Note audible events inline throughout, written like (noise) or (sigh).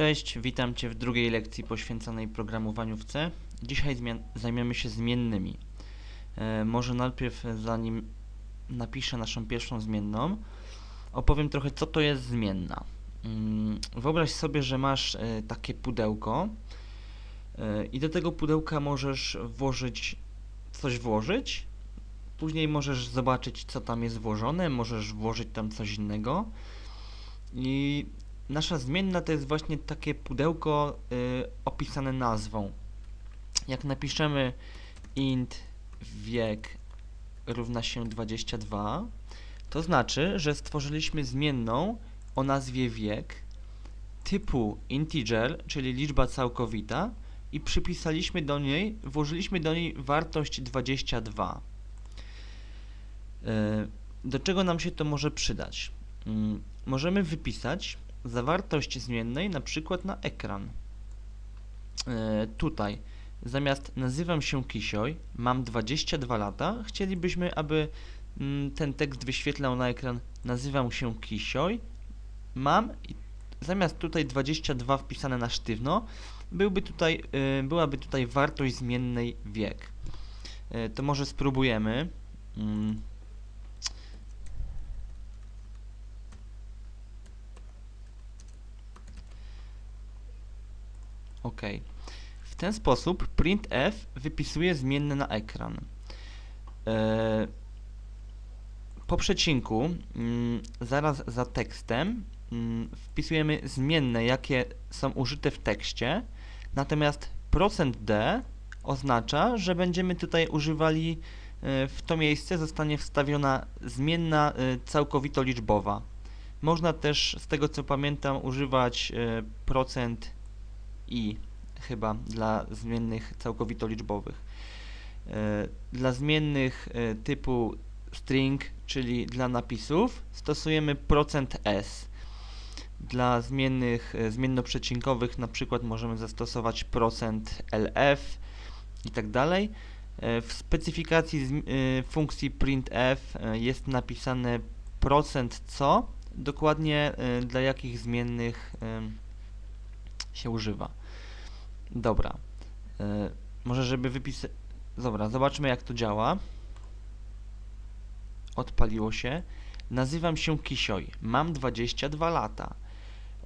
Cześć, witam Cię w drugiej lekcji poświęconej programowaniu w C. Dzisiaj zajmiemy się zmiennymi. E, może najpierw, zanim napiszę naszą pierwszą zmienną, opowiem trochę, co to jest zmienna. Mm, wyobraź sobie, że masz e, takie pudełko e, i do tego pudełka możesz włożyć, coś włożyć, później możesz zobaczyć, co tam jest włożone, możesz włożyć tam coś innego i nasza zmienna to jest właśnie takie pudełko y, opisane nazwą. Jak napiszemy int wiek równa się 22, to znaczy, że stworzyliśmy zmienną o nazwie wiek typu integer, czyli liczba całkowita i przypisaliśmy do niej, włożyliśmy do niej wartość 22. Y, Do czego nam się to może przydać? Mm, Możemy wypisać zawartość zmiennej na przykład na ekran. E, tutaj zamiast nazywam się Kisioj, mam 22 lata, chcielibyśmy, aby mm, ten tekst wyświetlał na ekran nazywam się Kisioj, mam zamiast tutaj 22 wpisane na sztywno, byłby tutaj, e, byłaby tutaj wartość zmiennej wiek. E, to może spróbujemy. Mm. OK. W ten sposób printf wypisuje zmienne na ekran. E, po przecinku, mm, zaraz za tekstem, mm, wpisujemy zmienne, jakie są użyte w tekście, natomiast %d oznacza, że będziemy tutaj używali e, w to miejsce zostanie wstawiona zmienna e, całkowito liczbowa. Można też, z tego co pamiętam, używać procent i chyba dla zmiennych całkowito liczbowych. E, Dla zmiennych e, typu string, czyli dla napisów, stosujemy %s. Dla zmiennych e, zmiennoprzecinkowych na przykład możemy zastosować %lf i tak dalej. W specyfikacji funkcji printf jest napisane %co, dokładnie dla jakich zmiennych się używa. Dobra. E, może żeby wypisać... Dobra, zobaczmy jak to działa. Odpaliło się. Nazywam się Kisioj. Mam 22 lata.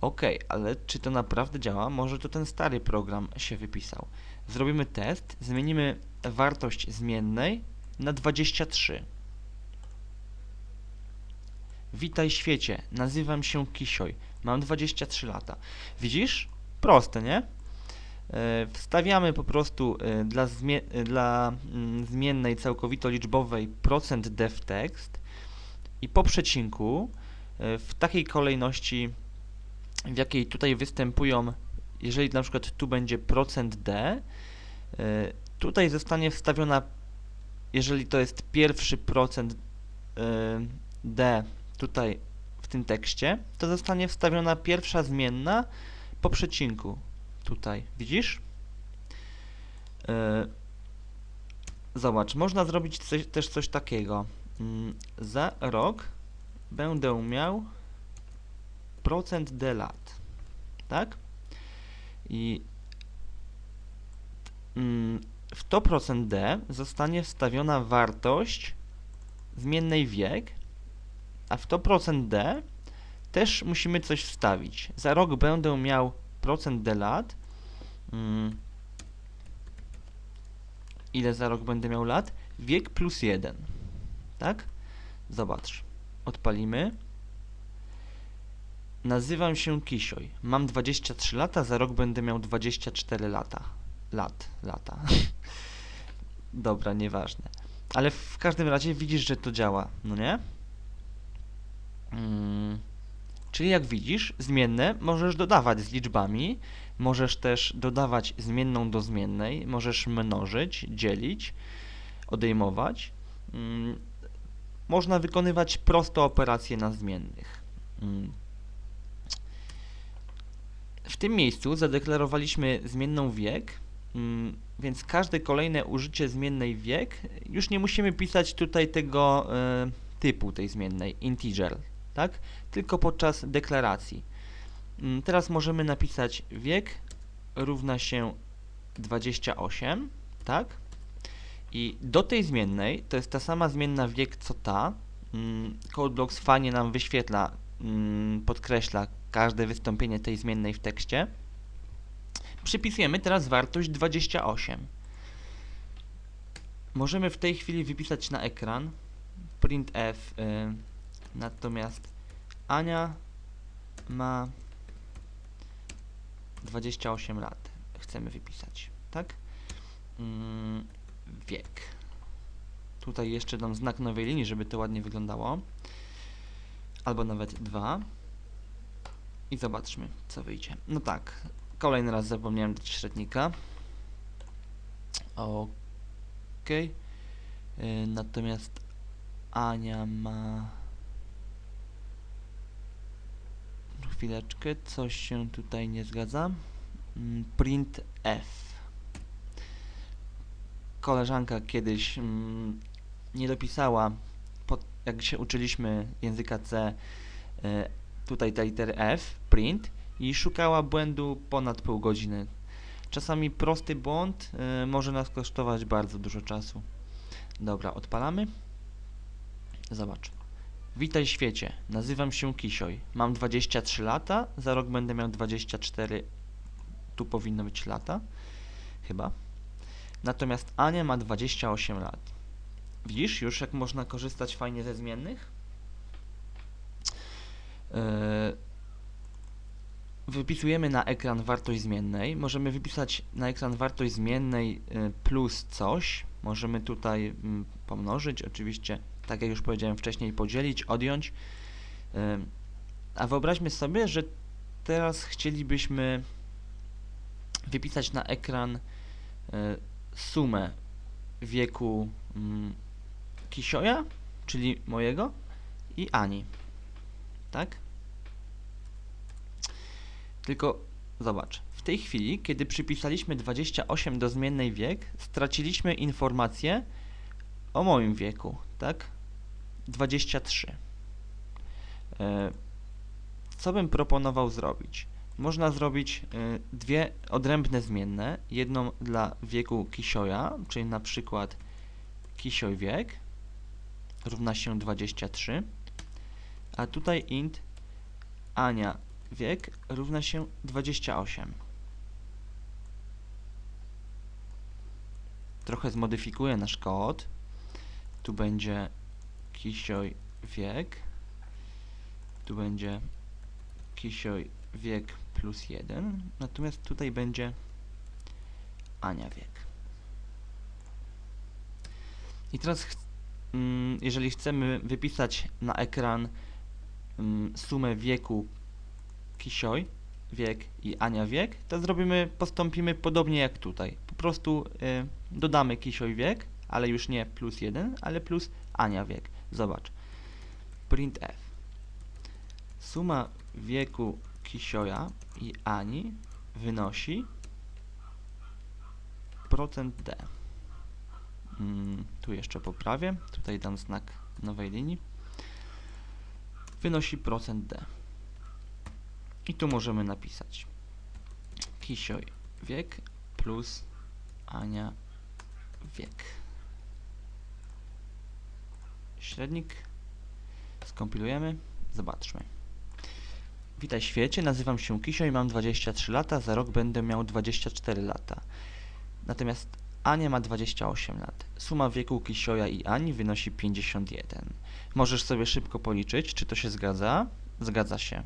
Ok, ale czy to naprawdę działa? Może to ten stary program się wypisał. Zrobimy test. Zmienimy wartość zmiennej na 23. Witaj świecie. Nazywam się Kisioj. Mam 23 lata. Widzisz? Proste, nie? E, Wstawiamy po prostu e, dla, zmie dla mm, zmiennej całkowito liczbowej procent %def tekst i po przecinku e, w takiej kolejności, w jakiej tutaj występują, jeżeli na przykład tu będzie procent %d, tutaj zostanie wstawiona, jeżeli to jest pierwszy procent d tutaj w tym tekście, to zostanie wstawiona pierwsza zmienna po przecinku tutaj, widzisz? Yy, zobacz, można zrobić coś, też coś takiego. Mm, za rok będę miał procent d lat, tak? I mm, w to procent d zostanie wstawiona wartość zmiennej wiek, a w to procent d też musimy coś wstawić. Za rok będę miał procent d lat. Mm. Ile za rok będę miał lat? Wiek plus 1. Tak? Zobacz. Odpalimy. Nazywam się Kisioj. Mam 23 lata, za rok będę miał 24 lata. Lat, lata. (laughs) Dobra, nieważne. Ale w każdym razie widzisz, że to działa, no nie? Mm. Czyli jak widzisz, zmienne możesz dodawać z liczbami, możesz też dodawać zmienną do zmiennej, możesz mnożyć, dzielić, odejmować. Mm, Można wykonywać proste operacje na zmiennych. Mm. W tym miejscu zadeklarowaliśmy zmienną wiek, mm, więc każde kolejne użycie zmiennej wiek już nie musimy pisać tutaj tego e, typu tej zmiennej, integer, tak? Tylko podczas deklaracji. Mm, Teraz możemy napisać wiek równa się 28, tak? I do tej zmiennej, to jest ta sama zmienna wiek co ta, mm, CodeBlocks fajnie nam wyświetla, mm, podkreśla każde wystąpienie tej zmiennej w tekście. Przypisujemy teraz wartość 28. Możemy w tej chwili wypisać na ekran printf, y, natomiast Ania ma 28 lat. Chcemy wypisać, tak? Mm, wiek. Tutaj jeszcze dam znak nowej linii, żeby to ładnie wyglądało. Albo nawet dwa. I zobaczmy, co wyjdzie. No tak, kolejny raz zapomniałem dać średnika. Okej. Y, Natomiast Ania ma... Chwileczkę, coś się tutaj nie zgadza. Mm, Print F. Koleżanka kiedyś mm, nie dopisała, pod, jak się uczyliśmy języka C, y, tutaj tej litery F, print, i szukała błędu ponad pół godziny. Czasami prosty błąd y, może nas kosztować bardzo dużo czasu. Dobra, odpalamy. Zobacz. Witaj świecie, nazywam się Kisioj. Mam 23 lata, za rok będę miał 24. Tu powinno być lata, chyba. Natomiast Ania ma 28 lat. Widzisz już, jak można korzystać fajnie ze zmiennych? Yy, wypisujemy na ekran wartość zmiennej. Możemy wypisać na ekran wartość zmiennej y, plus coś. Możemy tutaj mm, pomnożyć, oczywiście, tak jak już powiedziałem wcześniej, podzielić, odjąć. A wyobraźmy sobie, że teraz chcielibyśmy wypisać na ekran y, sumę wieku mm, Kisioja, czyli mojego, i Ani. Tak? Tylko zobacz, w tej chwili, kiedy przypisaliśmy 28 do zmiennej wiek, straciliśmy informację o moim wieku, tak? 23. E, Co bym proponował zrobić? Można zrobić e, dwie odrębne zmienne, jedną dla wieku Kisioja, czyli na przykład Kisioj wiek równa się 23, a tutaj int Ania wiek równa się 28. Trochę zmodyfikuję nasz kod. Tu będzie Kisioj wiek. Tu będzie Kisioj wiek plus 1. Natomiast tutaj będzie Ania wiek. I teraz, mm, jeżeli chcemy wypisać na ekran mm, sumę wieku Kisioj wiek i Ania wiek, to zrobimy, postąpimy podobnie jak tutaj. Po prostu y, dodamy Kisioj wiek, ale już nie plus 1, ale plus Ania wiek. Zobacz. Printf. Suma wieku Kisioja i Ani wynosi procent %d. Mm, tu jeszcze poprawię. Tutaj dam znak nowej linii. Wynosi procent %d. I tu możemy napisać Kisioj wiek plus Ania wiek. Średnik. Skompilujemy. Zobaczmy. Witaj świecie, nazywam się Kisio i mam 23 lata, za rok będę miał 24 lata. Natomiast Ania ma 28 lat. Suma wieku Kisioja i Ani wynosi 51. Możesz sobie szybko policzyć, czy to się zgadza? Zgadza się.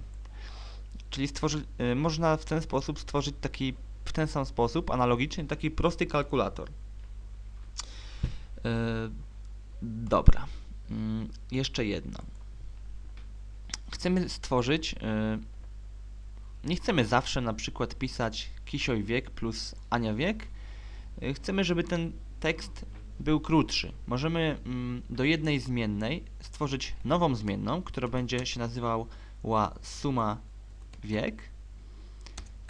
Czyli stworzy, y, można w ten sposób stworzyć taki, w ten sam sposób, analogicznie, taki prosty kalkulator. Y, dobra. Mm, jeszcze jedno. Chcemy stworzyć, y, nie chcemy zawsze na przykład pisać Kisioj wiek plus Ania wiek. Y, chcemy, żeby ten tekst był krótszy. Możemy mm, do jednej zmiennej stworzyć nową zmienną, która będzie się nazywała suma wiek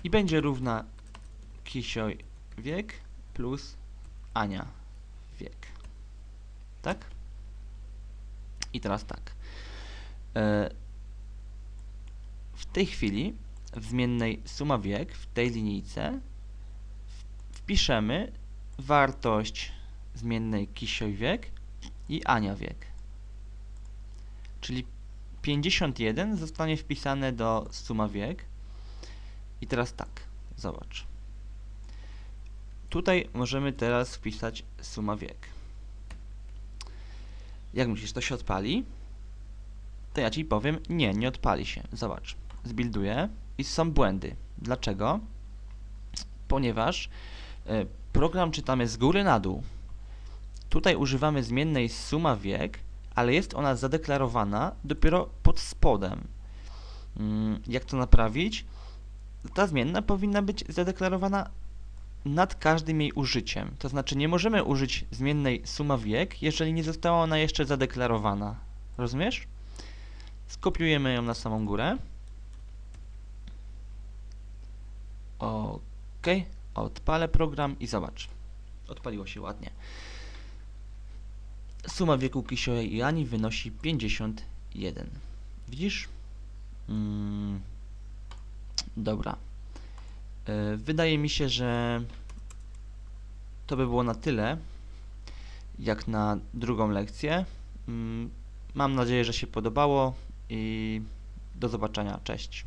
i będzie równa Kisioj wiek plus Ania wiek. Tak? I teraz tak. E, w tej chwili w zmiennej suma wiek w tej linijce wpiszemy wartość zmiennej Kisio wiek i Ania wiek. Czyli 51 zostanie wpisane do suma wiek. I teraz tak, zobacz. Tutaj możemy teraz wpisać suma wiek. Jak myślisz, to się odpali? To ja Ci powiem, nie, nie odpali się. Zobacz, zbilduję i są błędy. Dlaczego? Ponieważ e, program czytamy z góry na dół. Tutaj używamy zmiennej suma wiek, ale jest ona zadeklarowana dopiero pod spodem. Mm, Jak to naprawić? Ta zmienna powinna być zadeklarowana nad każdym jej użyciem. To znaczy nie możemy użyć zmiennej suma wiek, jeżeli nie została ona jeszcze zadeklarowana. Rozumiesz? Skopiujemy ją na samą górę. OK. Odpalę program i zobacz. Odpaliło się ładnie. Suma wieku Kisioja i Ani wynosi 51. Widzisz? Mm, dobra. E, Wydaje mi się, że to by było na tyle, jak na drugą lekcję. Mm, Mam nadzieję, że się podobało i do zobaczenia. Cześć.